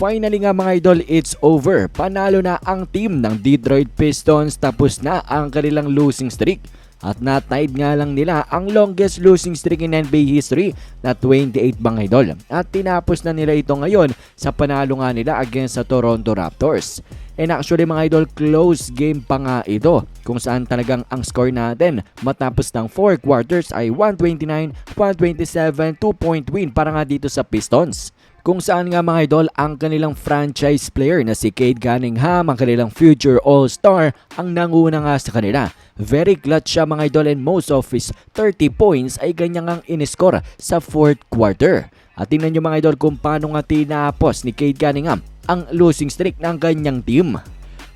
Finally nga mga idol, it's over. Panalo na ang team ng Detroit Pistons tapos na ang kanilang losing streak. At natied nga lang nila ang longest losing streak in NBA history na 28 mga idol. At tinapos na nila ito ngayon sa panalo nga nila against sa Toronto Raptors. And actually mga idol, close game pa nga ito kung saan talagang ang score natin matapos ng 4 quarters ay 129-127 2-point win para nga dito sa Pistons kung saan nga mga idol ang kanilang franchise player na si Cade Cunningham, ang kanilang future all-star, ang nanguna nga sa kanila. Very clutch siya mga idol and most of his 30 points ay ganyan ang iniscore sa fourth quarter. At tingnan nyo mga idol kung paano nga tinapos ni Cade Cunningham ang losing streak ng kanyang team.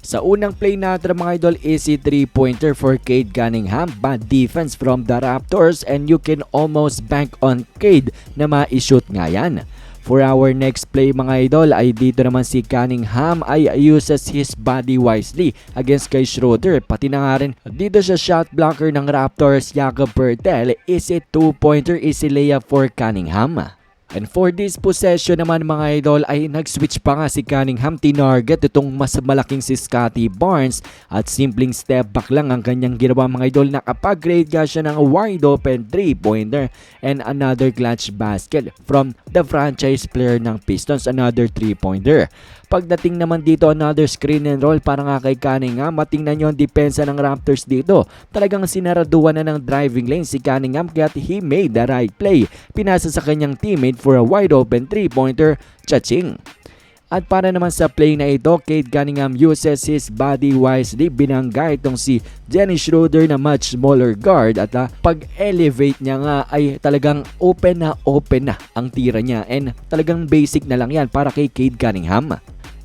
Sa unang play natin mga idol, easy 3-pointer for Cade Cunningham. Bad defense from the Raptors and you can almost bank on Cade na ma-shoot nga yan. For our next play mga idol ay dito naman si Cunningham ay uses his body wisely against kay Schroeder. Pati na nga rin dito sa shot blocker ng Raptors Jakob Pertel is it 2-pointer easy layup for Cunningham. And for this possession naman mga idol ay nag-switch pa nga si Cunningham tinarget itong mas malaking si Scotty Barnes at simpleng step back lang ang kanyang ginawa mga idol nakapag-grade nga siya ng wide open 3-pointer and another clutch basket from the franchise player ng Pistons another 3-pointer. Pagdating naman dito another screen and roll para nga kay Cunningham matingnan nyo ang depensa ng Raptors dito. Talagang sinaraduan na ng driving lane si Cunningham kaya he made the right play. Pinasa sa kanyang teammate for a wide open 3-pointer, chaching. At para naman sa play na ito, Cade Cunningham uses his body wisely. Binangga itong si Jenny Schroeder na much smaller guard at ah, pag-elevate niya nga ay talagang open na open na ang tira niya and talagang basic na lang yan para kay Cade Cunningham.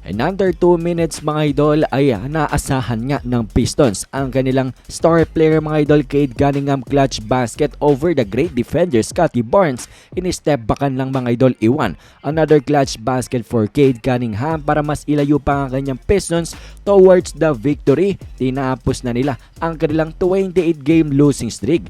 And under 2 minutes mga idol ay naasahan nga ng Pistons ang kanilang star player mga idol Cade Cunningham clutch basket over the great defender Scotty Barnes in step backan lang mga idol iwan. Another clutch basket for Cade Cunningham para mas ilayo pa ang kanyang Pistons towards the victory. Tinapos na nila ang kanilang 28 game losing streak.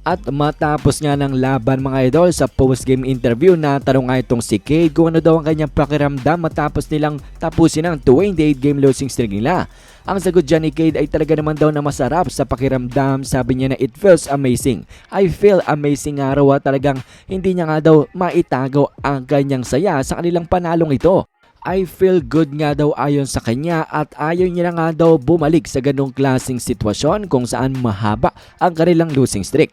At matapos nga ng laban mga idol sa post-game interview na tanong nga itong si Cade kung ano daw ang kanyang pakiramdam matapos nilang tapusin ang 28 game losing streak nila. Ang sagot dyan ni Cade ay talaga naman daw na masarap sa pakiramdam. Sabi niya na it feels amazing. I feel amazing nga raw talagang hindi niya nga daw maitagaw ang kanyang saya sa kanilang panalong ito. I feel good nga daw ayon sa kanya at ayaw niya nga daw bumalik sa ganong klaseng sitwasyon kung saan mahaba ang kanilang losing streak.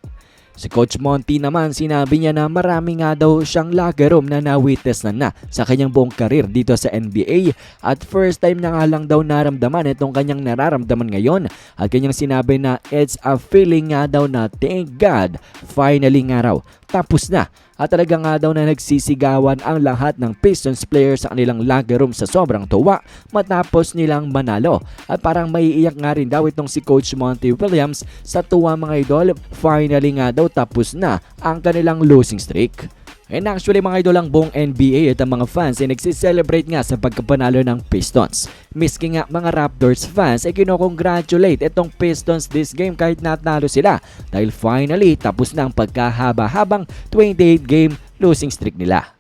Si Coach Monty naman sinabi niya na marami nga daw siyang locker room na na-witness na na sa kanyang buong karir dito sa NBA at first time na nga lang daw naramdaman itong kanyang nararamdaman ngayon. At kanyang sinabi na it's a feeling nga daw na thank God finally nga raw tapos na at talaga nga daw na nagsisigawan ang lahat ng Pistons players sa kanilang locker room sa sobrang tuwa matapos nilang manalo. At parang maiiyak nga rin daw itong si Coach Monty Williams sa tuwa mga idol. Finally nga daw tapos na ang kanilang losing streak. And actually mga idol ang buong NBA at ang mga fans ay nagsiselebrate nga sa pagkapanalo ng Pistons. Miski nga mga Raptors fans ay kinokongratulate itong Pistons this game kahit natalo sila dahil finally tapos na ang pagkahaba-habang 28 game losing streak nila.